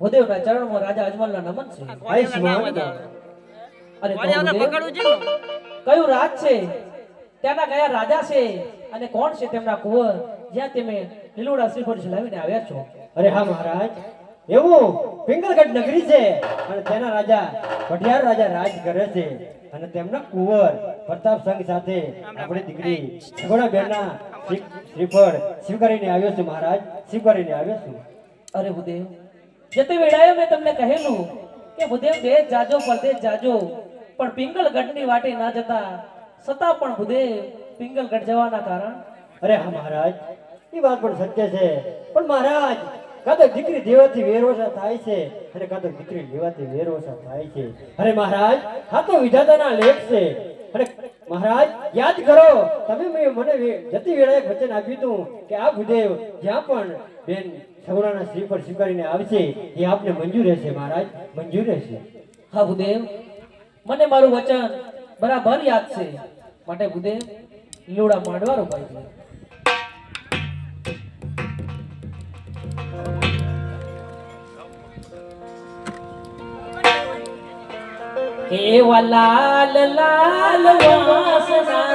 ભૂદેવના ચરણમાં રાજા અજમલના નમન છે. આયુષ્માન ભૂદેવ, પકડવું છે? કયું રાજ છે? ત્યાંના કયા રાજા છે અને કોણ છે તેમના કુંવર? જ્યાં તમે લીલુડા શ્રીફળ લાવીને આવ્યા છો. અરે હા મહારાજ એવું પિંગલગઢ નગરી છે. અને તેના રાજા પઢિયાર રાજા રાજ કરે છે. અને તેમના કુંવર પ્રતાપ સંઘ સાથે આપણી દીકરી સગોડા બેનના શ્રી- શ્રીફળ સ્વીકારીને આવ્યો છું મહારાજ સ્વીકારીને આવ્યો છું. અરે ભૂદેવ જે તે વેળાએ મેં તમને કહેલું કે ભૂદેવ દેશ જાજો પરદેશ જાજો. પણ પિંગલગઢની વાટે ના જતા છતાં પણ ભૂદેવ પિંગલગઢ જવાના કારણ. અરે હા મહારાજ એ વાત પણ સત્ય છે. પણ મહારાજ કાં તો દીકરી દેવાથી વેરોસા થાય છે અને કાં તો દીકરી લેવાથી વેરોસા થાય છે. અરે મહારાજ હા તો વિધાતાના લેખ છે. અરે મહારાજ યાદ કરો તમે મને જતી વેળાએ એક વચન આપ્યું હતું કે આ ભૂદેવ જ્યાં પણ બેન સગુણાના શ્રી પર સ્વીકારીને આવશે એ આપને મંજૂર રહેશે મહારાજ મંજૂર રહેશે. હા ભૂદેવ મને મારું વચન બરાબર યાદ છે. માટે ભૂદેવ લીલુડા માંડવા રોપાઈ છે. હે લાલ લાલ વાસના